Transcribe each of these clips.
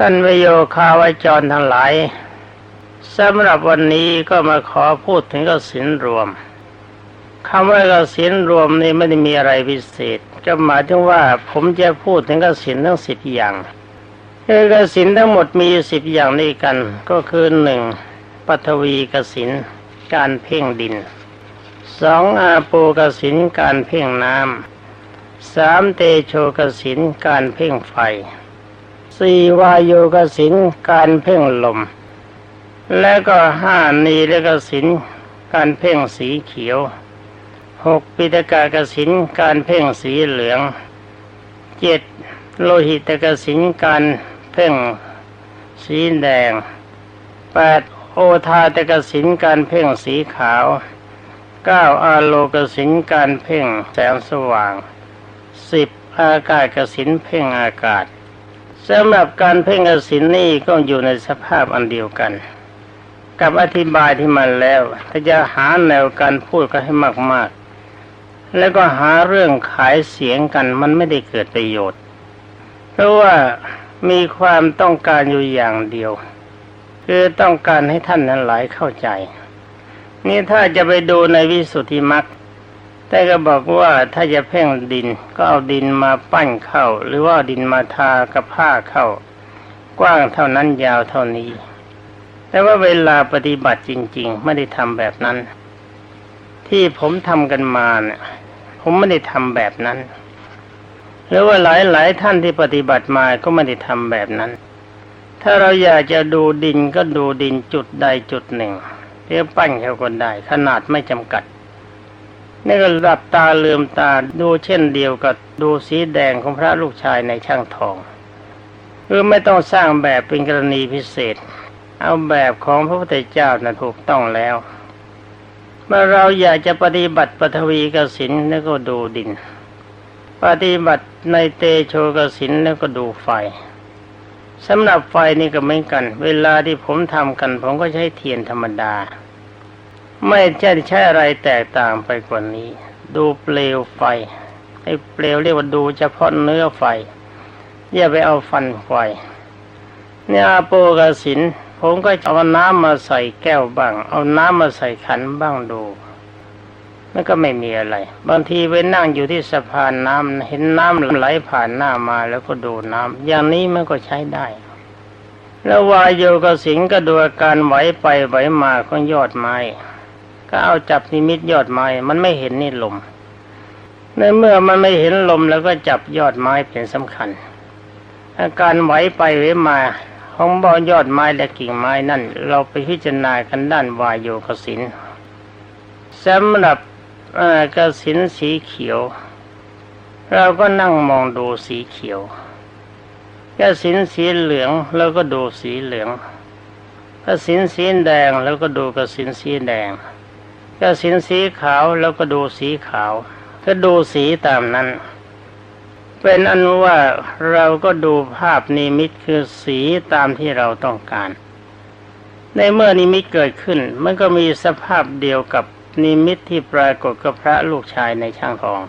ท่านวโยคาวจรทั้งหลายสำหรับวันนี้ก็มาขอพูดถึงกสินรวมคำว่ากสินรวมนี่ไม่ได้มีอะไรพิเศษ ก็หมายถึงว่าผมจะพูดถึงกสินทั้งสิบอย่างคือกสินทั้งหมดมีสิบอย่างนี้กัน ก็คือหนึ่งปัทวีกสินการเพ่งดินสองอาโปกสินการเพ่งน้ำสามเตโชกสินการเพ่งไฟ สี่วายโยกสินการเพ่งลม และก็ห้านีและกสินการเพ่งสีเขียวหกปิตกากสินการเพ่งสีเหลืองเจ็ดโลหิตกสินการเพ่งสีแดงแปดโอทาตกสินการเพ่งสีขาวเก้าอาโลกสินการเพ่งแสงสว่างสิบอากาศกสินเพ่งอากาศ สำหรับการเพ่งกสินนี่ก็อยู่ในสภาพอันเดียวกัน กับอธิบายที่มันแล้ว ถ้าจะหาแนวการพูดก็ให้มากๆ แล้วก็หาเรื่องขายเสียงกันมันไม่ได้เกิดประโยชน์ เพราะว่ามีความต้องการอยู่อย่างเดียว คือต้องการให้ท่านนั้นหลายเข้าใจ นี่ถ้าจะไปดูในวิสุทธิมรรค แต่ก็บอกว่าถ้าจะเพ่งดินก็เอาดินมาปั้นเข้า หรือว่าดินมาทากับผ้าเข้า กว้างเท่านั้นยาวเท่านี้ แต่ว่าเวลาปฏิบัติจริง ๆ ไม่ได้ทำแบบนั้น ที่ผมทำกันมาเนี่ยผมไม่ได้ทำแบบนั้นหรือว่าหลายๆท่านที่ปฏิบัติมาก็ไม่ได้ทำแบบนั้น ถ้าเราอยากจะดูดินก็ดูดินจุดใดจุดหนึ่งเรียกปั้นเขาก็ได้ ขนาดไม่จำกัด นี่ก็หลับตาลืมตาดูเช่นเดียวกับดูสีแดงของพระลูกชายในช่างทองคือไม่ต้องสร้างแบบเป็นกรณีพิเศษ เอาแบบของพระพุทธเจ้านะถูกต้องแล้ว เมื่อเราอยากจะปฏิบัติปฐวีกสินแล้วก็ดูดิน ปฏิบัติในเตโชกสินแล้วก็ดูไฟสำหรับไฟนี่ก็เหมือนกัน เวลาที่ผมทำกัน ผมก็ใช้เทียนธรรมดา ไม่ใช่ใช้อะไรแตกต่างไปกว่านี้ ดูเปลวไฟไอ้เปลวเรียกว่าดูเฉพาะเนื้อไฟ อย่าไปเอาฟันไฟเนี่ยอาโปกสินผมก็เอาน้ำมาใส่แก้วบ้าง เอาน้ำมาใส่ขันบ้างดูมันก็ไม่มีอะไร บางทีไปนั่งอยู่ที่สะพานน้ำเห็นน้ำไหลผ่านหน้ามาแล้วก็ดูน้ำอย่างนี้มันก็ใช้ได้ แล้ววายโยกสิงก็ดูอาการไหวไปไหวมาของยอดไม้ ก็เอาจับนิมิตยอดไม้ มันไม่เห็นนี่ลม ในเมื่อมันไม่เห็นลมแล้วก็จับยอดไม้เป็นสำคัญ อาการไหวไปไหวมาของบอยอดไม้และกิ่งไม้นั่น เราไปพิจารณากันด้านวายโยกสินสำหรับกระสินสีเขียว เราก็นั่งมองดูสีเขียวกระสินสีเหลืองแล้วก็ดูสีเหลืองกระสินสีแดงแล้วก็ดูกระสินสีแดง กระสินสีขาวแล้วก็ดูสีขาวก็ดูสีตามนั้น เป็นอันว่าเราก็ดูภาพนิมิตคือสีตามที่เราต้องการ ในเมื่อนิมิตเกิดขึ้น มันก็มีสภาพเดียวกับนิมิตที่ปรากฏกับพระลูกชายในช่างทอง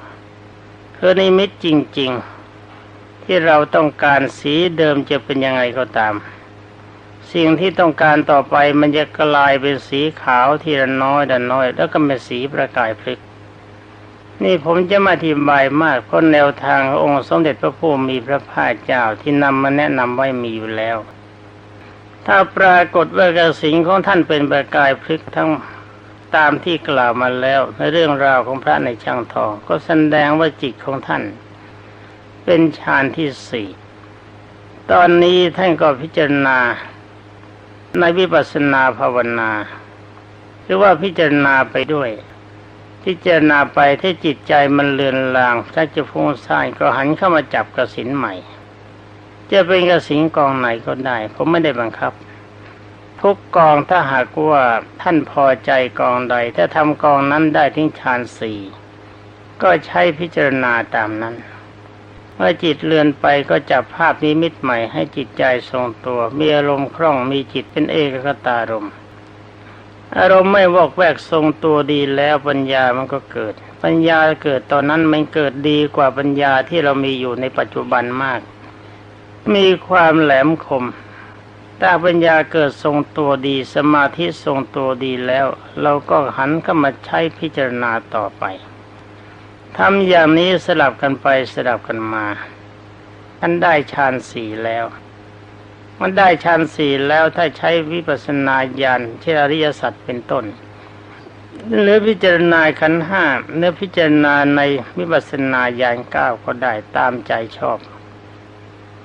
คือนิมิตจริง ๆ ที่เราต้องการสีเดิมจะเป็นยังไงก็ตาม สิ่งที่ต้องการต่อไปมันจะกลายเป็นสีขาวทีละน้อยดันน้อย แล้วก็เป็นสีประกายพลึก นี่ผมจะมาอธิบายมากเพราะแนวทางองค์สมเด็จพระผู้มีพระภาคเจ้าที่นำมาแนะนำไว้มีอยู่แล้ว ถ้าปรากฏว่ากระสิงของท่านเป็นประกายพลึกทั้งตามที่กล่าวมาแล้วในเรื่องราวของพระในช่างทอง ก็แสดงว่าจิตของท่าน เป็นฌานที่สี่ตอนนี้ท่านก็พิจารณา ในวิปัสสนาภาวนา หรือว่าพิจารณาไปด้วย พิจารณาไปถ้าจิตใจมันเลือนลางถ้าจะฟุ้งซ่านก็หันเข้ามาจับกระสินใหม่ จะเป็นกระสินกองไหนก็ได้ ผมไม่ได้บังคับ ทุกกองถ้าหากว่าท่านพอใจกองใด ถ้าทำกองนั้นได้ทิ้งฌานสี่ก็ใช้พิจารณาตามนั้น เมื่อจิตเลือนไปก็จับภาพนิมิตใหม่ให้จิตใจทรงตัว มีอารมณ์คล่องมีจิตเป็นเอกคตารมอารมณ์ไม่วอกแวกทรงตัวดีแล้วปัญญามันก็เกิด ปัญญาเกิดตอนนั้นมันเกิดดีกว่าปัญญาที่เรามีอยู่ในปัจจุบันมาก มีความแหลมคมถ้าปัญญาเกิดทรงตัวดีสมาธิทรงตัวดีแล้ว เราก็หันเข้ามาใช้พิจารณาต่อไป ทำอย่างนี้สลับกันไปสลับกันมาท่านได้ฌานสี่แล้ว มันได้ฌานสี่แล้วถ้าใช้วิปัสสนาญาณเช่นอริยสัจเป็นต้นหรือพิจารณาขันห้าเนื้อพิจารณาในวิปัสสนาญาณเก้าก็ได้ตามใจชอบ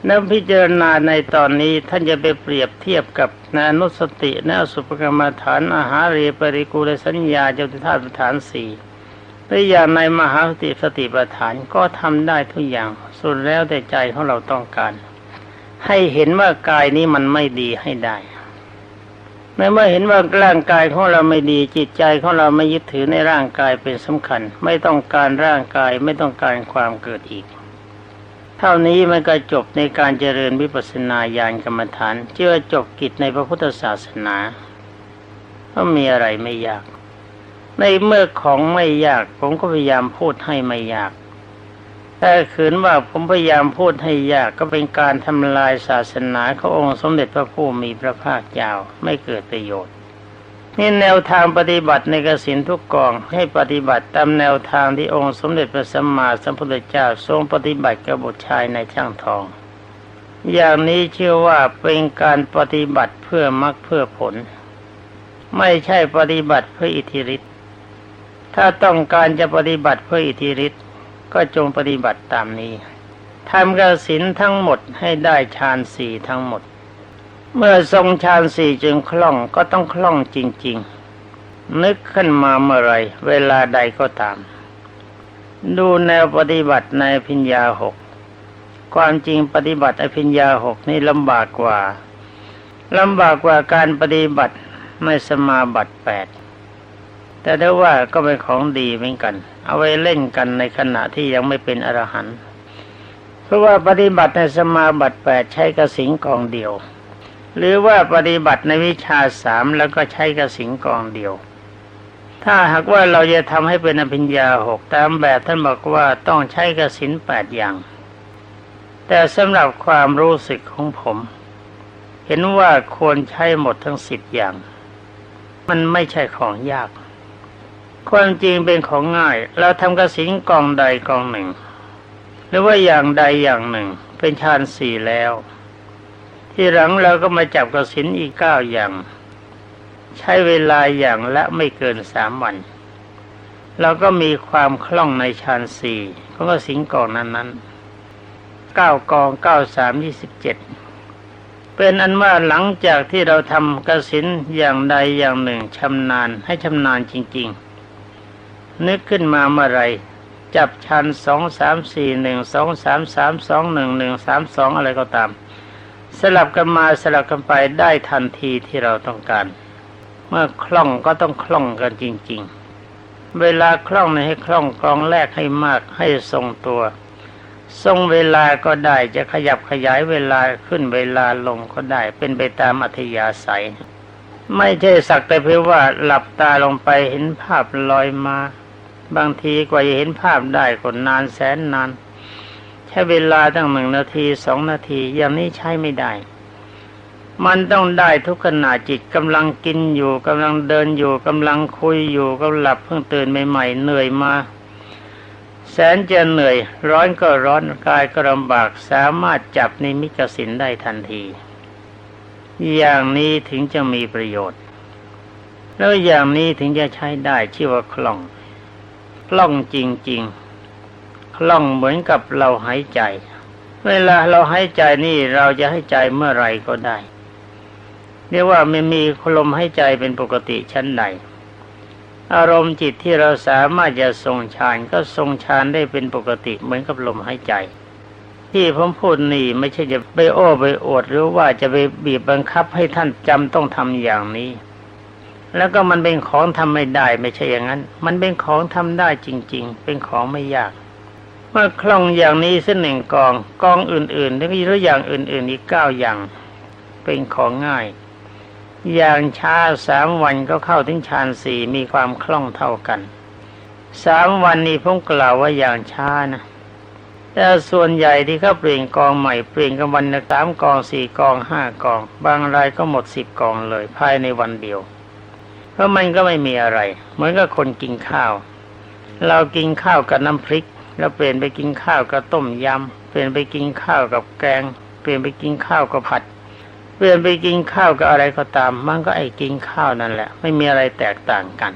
เนักพิจารณาในตอนนี้ท่านจะไปเปรียบเทียบกับนนุสตินสุปกรรมฐานอาหารเรปริกูลสัญญาเจ้าธาตุฐานสี่ หรืออย่างในมหาสติสติปัฏฐานก็ทำได้ทุกอย่าง สุดแล้วแต่ใจของเราต้องการ ให้เห็นว่ากายนี้มันไม่ดีให้ได้ในเมื่อเห็นว่าร่างกายของเราไม่ดีจิตใจของเราไม่ยึดถือในร่างกายเป็นสำคัญ ไม่ต้องการร่างกายไม่ต้องการความเกิดอีก เท่านี้มันก็จบในการเจริญวิปัสสนาญาณกรรมฐานเชื่อจบกิจในพระพุทธศาสนาเพราะมีอะไรไม่ยาก ในเมื่อของไม่ยาก ผมก็พยายามพูดให้ไม่ยากแต่ขืนว่าผมพยายามพูดให้ยากก็เป็นการทำลายศาสนาขององค์สมเด็จพระผู้มีพระภาคเจ้าไม่เกิดประโยชน์นี่แนวทางปฏิบัติในกสินทุกกองให้ปฏิบัติตามแนวทางที่องค์สมเด็จพระสัมมาสัมพุทธเจ้าทรงปฏิบัติกับบุตรชายในช่างทอง อย่างนี้เชื่อว่าเป็นการปฏิบัติเพื่อมรรคเพื่อผล ไม่ใช่ปฏิบัติเพื่ออิทธิฤทธิ ถ้าต้องการจะปฏิบัติเพื่ออิทธิฤทธิ์ก็จงปฏิบัติตามนี้ทำกสินทั้งหมดให้ได้ฌานสี่ทั้งหมด เมื่อทรงฌานสี่จึงคล่องก็ต้องคล่องจริง ๆ นึกขึ้นมาเมื่อไรเวลาใดก็ตาม ดูแนวปฏิบัติในพิญญาหกความจริงปฏิบัติอภิญญาหกนี่ลำบากกว่าลำบากกว่าการปฏิบัติไม่สมาบัติแปด แต่ได้ว่าก็เป็นของดีเหมือนกัน เอาไว้เล่นกันในขณะที่ยังไม่เป็นอรหันต์เพราะว่าปฏิบัติในสมาบัติแปดใช้กระสิงกองเดียว หรือว่าปฏิบัติในวิชาสามแล้วก็ใช้กระสิงกองเดียว ถ้าหากว่าเราจะทำให้เป็นอภิญญาหกตามแบบท่านบอกว่าต้องใช้กระสินแปดอย่าง แต่สำหรับความรู้สึกของผม เห็นว่าควรใช้หมดทั้งสิบอย่าง มันไม่ใช่ของยาก ความจริงเป็นของง่าย เราทำกระสินกองใดกองหนึ่ง หรือว่าอย่างใดอย่างหนึ่ง เป็นฌานสี่แล้ว ที่หลังเราก็มาจับกระสินอีกเก้าอย่าง ใช้เวลาอย่างละไม่เกินสามวันเราก็มีความคล่องในฌานสี่ของกระสินกองนั้นนั้นเก้ากองเก้าสามยี่สิบเจ็ดเป็นอันว่าหลังจากที่เราทำกระสินอย่างใดอย่างหนึ่งชำนาญให้ชำนาญจริง ๆ นึกขึ้นมาเมื่อไรจับชันสองสามสี่หนึ่งสองสามสามสองหนึ่งหนึ่งสามสองอะไรก็ตาม สลับกันมาสลับกันไปได้ทันทีที่เราต้องการ เมื่อคล่องก็ต้องคล่องกันจริง ๆ เวลาคล่องในให้คล่องกองแรกให้มากให้ทรงตัว ทรงเวลาก็ได้จะขยับขยายเวลาขึ้นเวลาลงก็ได้เป็นไปตามอัธยาศัย ไม่ใช่สักแต่เพียงว่าหลับตาลงไปเห็นภาพลอยมา บางทีกว่าจะเห็นภาพได้ก็นานแสนนาน ใช้เวลาตั้งหนึ่งนาทีสองนาทีอย่างนี้ใช้ไม่ได้ มันต้องได้ทุกขณะจิตกำลังกินอยู่กำลังเดินอยู่กำลังคุยอยู่ก็หลับเพิ่งตื่นใหม่ๆเหนื่อยมาแสนจะเหนื่อย ร้อนก็ร้อนกายก็ลำบากสามารถจับนิมิตสินได้ทันที อย่างนี้ถึงจะมีประโยชน์ แล้วอย่างนี้ถึงจะใช้ได้ชื่อว่าคล่อง ล่องจริงๆคล่องเหมือนกับเราหายใจ เวลาเราหายใจนี่เราจะให้ใจเมื่อไรก็ได้ เรียกว่าไม่มีลมหายใจเป็นปกติชั้นใดอารมณ์จิตที่เราสามารถจะทรงฌานก็ทรงฌานได้เป็นปกติเหมือนกับลมหายใจ ที่ผมพูดนี่ไม่ใช่จะไปโอ้ไปอวดหรือว่าจะไปบีบบังคับให้ท่านจำต้องทำอย่างนี้ แล้วก็มันเป็นของทำไม่ได้ไม่ใช่อย่างนั้น มันเป็นของทำได้จริง ๆ เป็นของไม่ยากเมื่อคล่องอย่างนี้เส้นหนึ่งกองกองอื่นๆแล้วมีตัวอย่างอื่น ๆ อีกเก้าอย่าง เป็นของง่าย อย่างช้าสามวันก็เข้าถึงฌานสี่มีความคล่องเท่ากันสามวันนี้ผมกล่าวว่าอย่างช้านะแต่ส่วนใหญ่ที่เขาเปลี่ยนกองใหม่เปลี่ยนกันวันละสามกองสี่กองห้ากอง บางรายก็หมดสิบกองเลย ภายในวันเดียว ราะมันก็ไม่มีอะไร เหมือนกับคนกินข้าว เรากินข้าวกับน้ำพริก แล้วเปลี่ยนไปกินข้าวกับต้มยำเปลี่ยนไปกินข้าวกับแกง เปลี่ยนไปกินข้าวกับผัด เปลี่ยนไปกินข้าวกับอะไรก็ตาม มันก็ไอ้กินข้าวนั่นแหละ ไม่มีอะไรแตกต่างกัน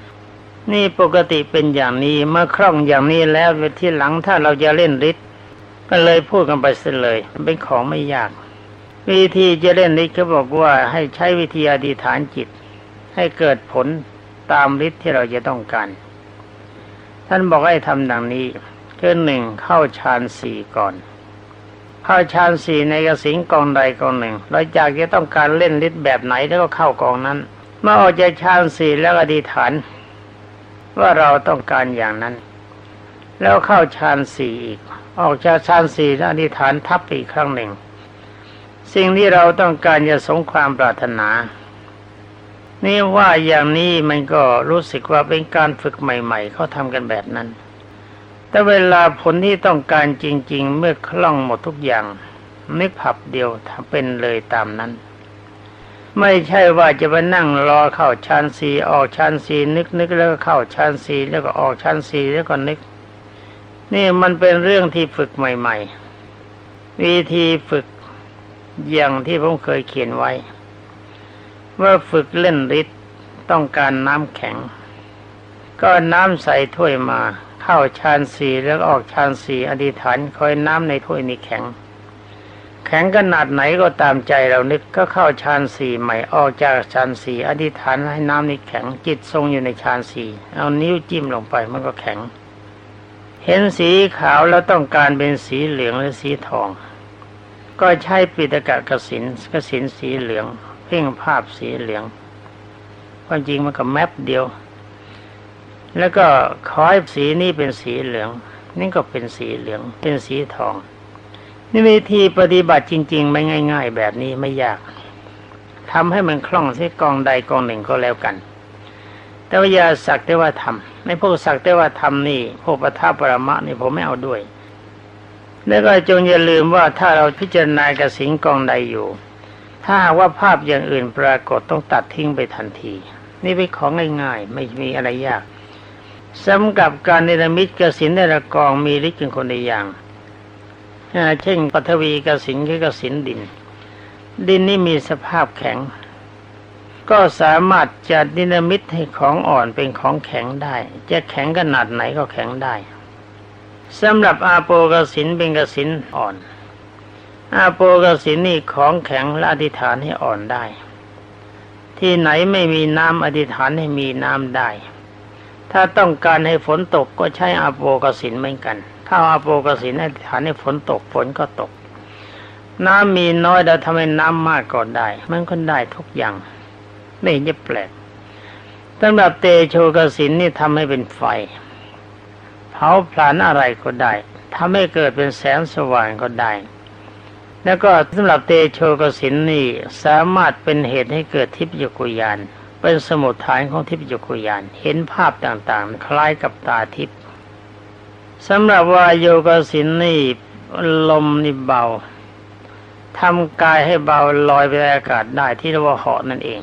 นี่ปกติเป็นอย่างนี้เมื่อคล่องอย่างนี้แล้วที่หลังถ้าเราจะเล่นฤทธิ์ก็เลยพูดกันไปเสียเลยมันเป็นของไม่ยาก วิธีจะเล่นฤทธิ์เขาบอกว่าให้ใช้วิธีอธิษฐานจิต ให้เกิดผลตามฤทธิ์ที่เราจะต้องการ ท่านบอกให้ทำดังนี้คือหนึ่งเข้าฌานสี่ก่อน เข้าฌานสี่ในกสิงกองใดกองหนึ่งเราอยากจะต้องการเล่นฤทธิ์แบบไหนแล้วก็เข้ากองนั้น เมื่อออกจากฌานสี่แล้วอธิษฐาน ว่าเราต้องการอย่างนั้น แล้วเข้าฌานสี่อีก ออกจากฌานสี่แล้วอธิษฐานทับอีกครั้งหนึ่ง สิ่งที่เราต้องการจะสงความปรารถนา นี่ว่าอย่างนี้มันก็รู้สึกว่าเป็นการฝึกใหม่ ๆเขาทำกันแบบนั้น แต่เวลาผลที่ต้องการจริง ๆ เมื่อคล่องหมดทุกอย่างนึกผับเดียวทำเป็นเลยตามนั้น ไม่ใช่ว่าจะไปนั่งรอเข้าฌานสีออกฌานสีนึกนึกแล้วก็เข้าฌานสีแล้วก็ออกฌานสีแล้วก็นึก นี่มันเป็นเรื่องที่ฝึกใหม่ ๆ วิธีฝึกอย่างที่ผมเคยเขียนไว้ ว่าฝึกเล่นฤทธิ์ต้องการน้ำแข็ง ก็น้ำใส่ถ้วยมาเข้าฌานสีแล้วออกฌานสีอธิษฐานคอยน้ำในถ้วยนี้แข็ง แข็งขนาดไหนก็ตามใจเรานึกก็เข้าฌานสี่ใหม่ออกจากฌานสี่อธิษฐานให้น้ำนี้แข็งจิตทรงอยู่ในฌานสี่เอานิ้วจิ้มลงไปมันก็แข็ง เห็นสีขาวแล้วต้องการเป็นสีเหลืองหรือสีทอง ก็ใช้ปิตกะกสินกสินสีเหลือง เพ่งภาพสีเหลืองความจริงมันก็แมปเดียว แล้วก็ขอให้สีนี้เป็นสีเหลือง นี่ก็เป็นสีเหลือง เป็นสีทอง นี่วิธีปฏิบัติจริงๆ ไม่ง่าย ๆ แบบนี้ไม่ยากทำให้มันคล่องที่กองใดกองหนึ่งก็แล้วกัน แต่ว่าอย่าสักแต่ว่าทำในพวกสักแต่ว่าทำนี่พวกปทัปรมะนี่ผมไม่เอาด้วยแล้วก็จงอย่าลืมว่าถ้าเราพิจารณากระสิงกองใดอยู่ ถ้าว่าภาพอย่างอื่นปรากฏต้องตัดทิ้งไปทันที นี่เป็นของง่ายๆ ไม่มีอะไรยากสำหรับการเนรมิตกสินในละกองมีฤทธิ์เป็นคนในอย่างเช่นปฐวีกสินคือกสินดิน ดินนี่มีสภาพแข็ง ก็สามารถจะดินมิตให้ของอ่อนเป็นของแข็งได้ จะแข็งขนาดไหนก็แข็งได้สำหรับอาโปกสินเป็นกสินอ่อน อาโปกสินนี่ของแข็งและอธิษฐานให้อ่อนได้ ที่ไหนไม่มีน้ำอธิษฐานให้มีน้ำได้ ถ้าต้องการให้ฝนตกก็ใช้อาโปกสินเหมือนกัน ถ้าอาโปกสินอธิษฐานให้ฝนตกฝนก็ตก น้ำมีน้อยแต่ทำให้น้ำมากก็ได้ มันก็ได้ทุกอย่าง ไม่เห็นจะแปลกสำหรับเตโชกสินนี่ทำให้เป็นไฟ เผาผลาญอะไรก็ได้ทำให้เกิดเป็นแสงสว่างก็ได้ แล้วก็สำหรับเตโชกสินนี่สามารถเป็นเหตุให้เกิดทิพยกุยาน เป็นสมุทฐานของทิพยกุยาน เห็นภาพต่างๆ คล้ายกับตาทิพย์สำหรับวายโยกสินนี่ลมนี่เบาทำกายให้เบาลอยไปในอากาศได้ที่เรียกว่าเหาะนั่นเอง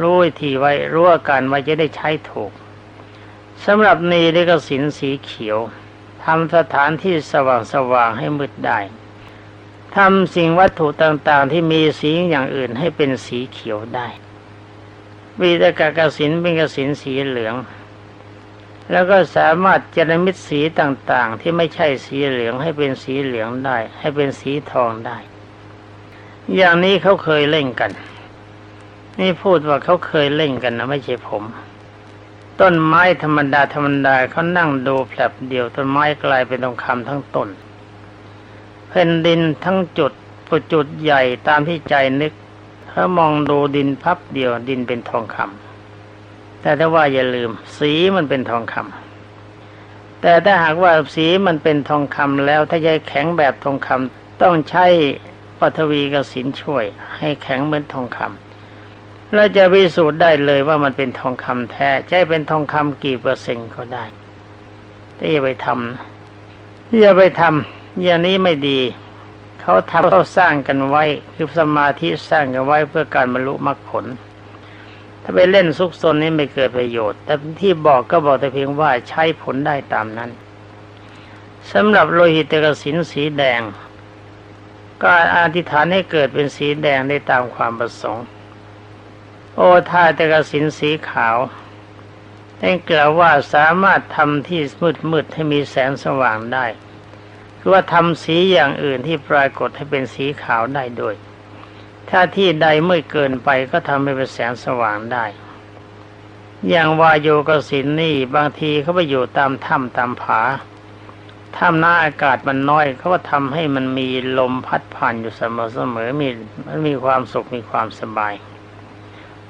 รู้วิธีไว้รู้อาการไว้จะได้ใช้ถูกสำหรับนีได้กสินสีเขียวทำสถานที่สว่างสว่างให้มืดได้ ทำสิ่งวัตถุต่างๆ ที่มีสีอย่างอื่นให้เป็นสีเขียวได้วีตกากสินเป็นกสินสีเหลือง แล้วก็สามารถเจรมิตสีต่างๆ ที่ไม่ใช่สีเหลืองให้เป็นสีเหลืองได้ ให้เป็นสีทองได้ อย่างนี้เขาเคยเล่นกัน นี่พูดว่าเขาเคยเล่นกันนะไม่ใช่ผม ต้นไม้ธรรมดาธรรมดาเขานั่งดูแผลบเดียวต้นไม้กลายเป็นทองคำทั้งต้น แผ่นดินทั้งจุดปุจุดใหญ่ตามที่ใจนึก ถ้ามองดูดินพับเดียวดินเป็นทองคำแต่ถ้าว่าอย่าลืม สีมันเป็นทองคำแต่ถ้าหากว่าสีมันเป็นทองคำแล้วถ้าจะแข็งแบบทองคำต้องใช้ปฐวีกสินช่วย ให้แข็งเหมือนทองคำเราจะพิสูจน์ได้เลยว่ามันเป็นทองคำแท้ใช่เป็นทองคำกี่เปอร์เซ็นต์ก็ได้แต่อย่าไปทำอย่าไปทำ อย่างนี้ไม่ดี เขาทำเขาสร้างกันไว้คือสมาธิสร้างกันไว้เพื่อการบรรลุมรรคผล ถ้าไปเล่นซุกซนนี้ไม่เกิดประโยชน์ แต่ที่บอกก็บอกแต่เพียงว่าใช้ผลได้ตามนั้นสำหรับโลหิตกสินสีแดง ก็อธิษฐานให้เกิดเป็นสีแดงได้ตามความประสงค์ โอทาตกสินสีขาวได้กล่าวว่าสามารถทำที่มืดมืดให้มีแสงสว่างได้ือว่าทำสีอย่างอื่นที่ปรากฏให้เป็นสีขาวได้ด้วย ถ้าที่ใดมืดเกินไปก็ทำให้เป็นแสงสว่างได้ อย่างวายโยกสินนี่บางทีเขาไปอยู่ตามถ้ำตามผาถ้ำหน้าอากาศมันน้อยเขาก็ทำให้มันมีลมพัดผ่านอยู่เสมอเสมอมีมันมีความสุขมีความสบาย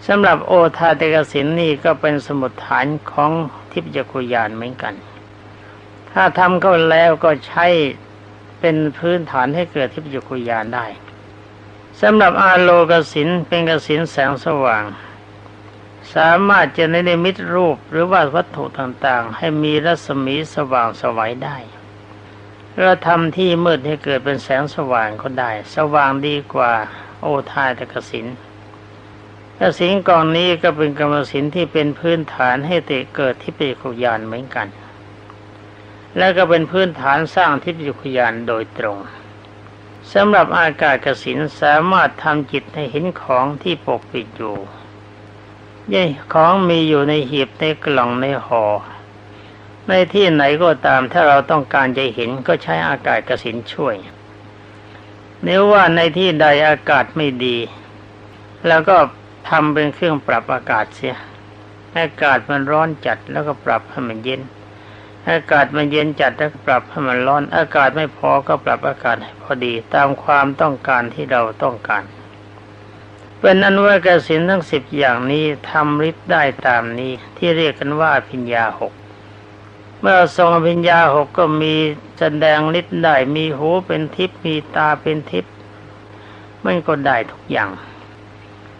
สำหรับโอทาเตกสินนี่ก็เป็นสมุดฐานของทิพยคุยานเหมือนกัน ถ้าทำเข้าแล้วก็ใช้ เป็นพื้นฐานให้เกิดทิพยคุยานได้สำหรับอาโลกสินเป็นกสินแสงสว่าง สามารถจะในนิมิตรูปหรือว่าวัตถุต่างๆ ให้มีรัศมีสว่างสวัยได้เราทำที่มืดให้เกิดเป็นแสงสว่างก็ได้ สว่างดีกว่าโอทายตะกสินกสินกองนี้ก็เป็นกรรมสินที่เป็นพื้นฐานให้เตเกิดที่ปิคุยานเหมือนกัน และก็เป็นพื้นฐานสร้างทิพยคุยานโดยตรงสำหรับอากาศกสินสามารถทำจิตให้เห็นของที่ปกปิดอยู่ย่ของมีอยู่ในหีบในกล่องในหอ่อในที่ไหนก็ตามถ้าเราต้องการจะเห็นก็ใช้อากาศกสินช่วยเนื้อว่าในที่ใดอากาศไม่ดี แล้วก็ทำเป็นเครื่องปรับอากาศเสีย อากาศมันร้อนจัดแล้วก็ปรับให้มันเย็น อากาศมันเย็นจัดแล้วก็ปรับให้มันร้อน อากาศไม่พอก็ปรับอากาศให้พอดี ตามความต้องการที่เราต้องการ เป็นอนุว่ากสินทั้งสิบอย่างนี้ทำฤทธิ์ได้ตามนี้ที่เรียกกันว่าพิญญาหกเมื่อทรงพิญญาหกก็มีแสดงฤทธิ์ได้มีหูเป็นทิพย์มีตาเป็นทิพย์มันก็ได้ทุกอย่าง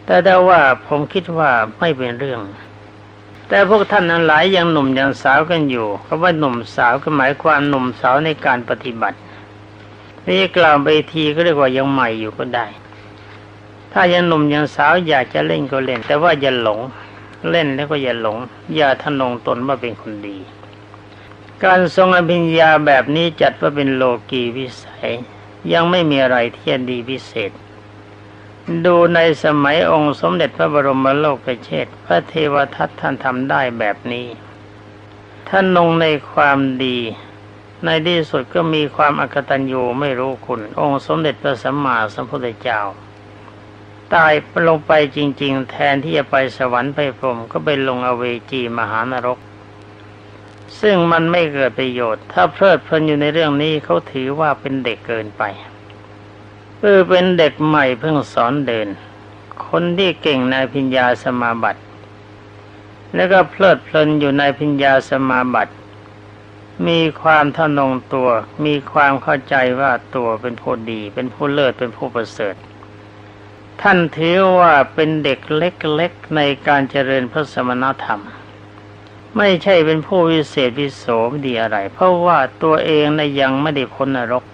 แต่ได้ว่าผมคิดว่าไม่เป็นเรื่อง แต่พวกท่านนั้นหลายยังหนุ่มยังสาวกันอยู่คำว่าหนุ่มสาวก็หมายความหนุ่มสาวในการปฏิบัตินี่กล่าวไปทีก็เรียกว่ายังใหม่อยู่ก็ได้ ถ้ายังหนุ่มยังสาวอยากจะเล่นก็เล่น แต่ว่าอย่าหลง เล่นแล้วก็อย่าหลง อย่าทะนงตนว่าเป็นคนดี การทรงอภิญญาแบบนี้จัดว่าเป็นโลกีวิสัย ยังไม่มีอะไรที่จะดีพิเศษ ดูในสมัยองค์สมเด็จพระบรมโลกเชษพระเทวทัตท่านทำได้แบบนี้ ท่านนงในความดี ในที่สุดก็มีความอักตัญญูไม่รู้คุณ องค์สมเด็จพระสัมมาสัมพุทธเจ้า ตายลงไปจริง ๆ แทนที่จะไปสวรรค์ไปพรหมก็ไปลงอเวจีมหานรก ซึ่งมันไม่เกิดประโยชน์ ถ้าเพลิดเพลินอยู่ในเรื่องนี้เขาถือว่าเป็นเด็กเกินไป เออเป็นเด็กใหม่เพิ่งสอนเดิน คนที่เก่งในพิญญาสมาบัติ แล้วก็เพลิดเพลินอยู่ในพิญญาสมาบัติ มีความทะนงตัว มีความเข้าใจว่าตัวเป็นผู้ดี เป็นผู้เลิศเป็นผู้ประเสริฐ ท่านถือว่าเป็นเด็กเล็กๆในการเจริญพระสมณธรรม ไม่ใช่เป็นผู้วิเศษวิโสมดีอะไร เพราะว่าตัวเองในะยังไม่ได้พ้นนรก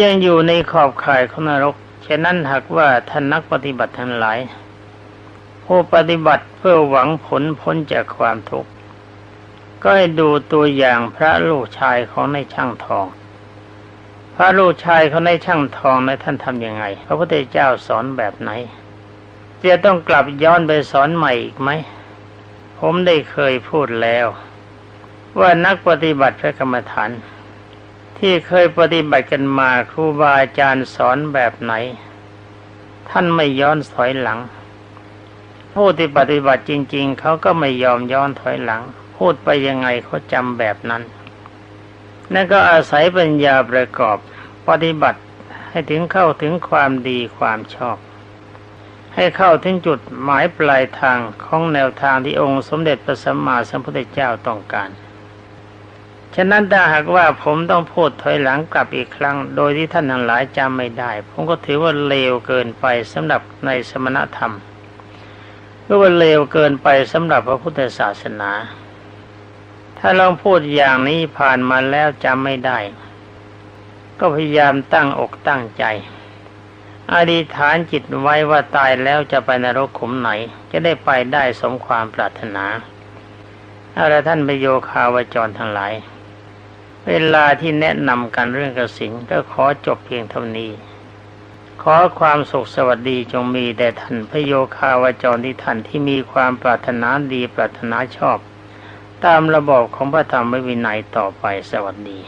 ยังอยู่ในขอบข่ายของนรก ฉะนั้นหากว่าท่านนักปฏิบัติทั้งหลาย ผู้ปฏิบัติเพื่อหวังผลพ้นจากความทุกข์ ก็ให้ดูตัวอย่างพระลูกชายของในช่างทอง พระลูกชายเของในช่างทองในท่านทำยังไง พระพุทธเจ้าสอนแบบไหน จะต้องกลับย้อนไปสอนใหม่อีกไหม ผมได้เคยพูดแล้ว ว่านักปฏิบัติพระกรรมฐาน ที่เคยปฏิบัติกันมาครูบาอาจารย์สอนแบบไหน ท่านไม่ย้อนถอยหลัง ผู้ที่ปฏิบัติจริง ๆเขาก็ไม่ยอมย้อนถอยหลัง พูดไปยังไงเขาจำแบบนั้นนั่นก็อาศัยปัญญาประกอบปฏิบัติให้ถึงเข้าถึงความดีความชอบ ให้เข้าถึงจุดหมายปลายทางของแนวทางที่องค์สมเด็จพระสัมมาสัมพุทธเจ้าต้องการ ฉะนั้นถ้าหากว่าผมต้องพูดถอยหลังกลับอีกครั้ง โดยที่ท่านทั้งหลายจำไม่ได้ ผมก็ถือว่าเลวเกินไปสำหรับในสมณธรรมหรือว่าเลวเกินไปสำหรับพระพุทธศาสนา ถ้าลองพูดอย่างนี้ผ่านมาแล้วจำไม่ได้ ก็พยายามตั้งอกตั้งใจอธิษฐานจิตไว้ว่าตายแล้วจะไปนรกขุมไหน จะได้ไปได้สมความปรารถนาเอาละท่านประโยคาวจรทั้งหลาย เวลาที่แนะนำกันเรื่องกสินก็ขอจบเพียงเท่านี้ ขอความสุขสวัสดีจงมีแด่ท่านพระโยคาวจรที่ท่านที่มีความปรารถนาดีปรารถนาชอบ ตามระบอบของพระธรรมวินัยต่อไปสวัสดี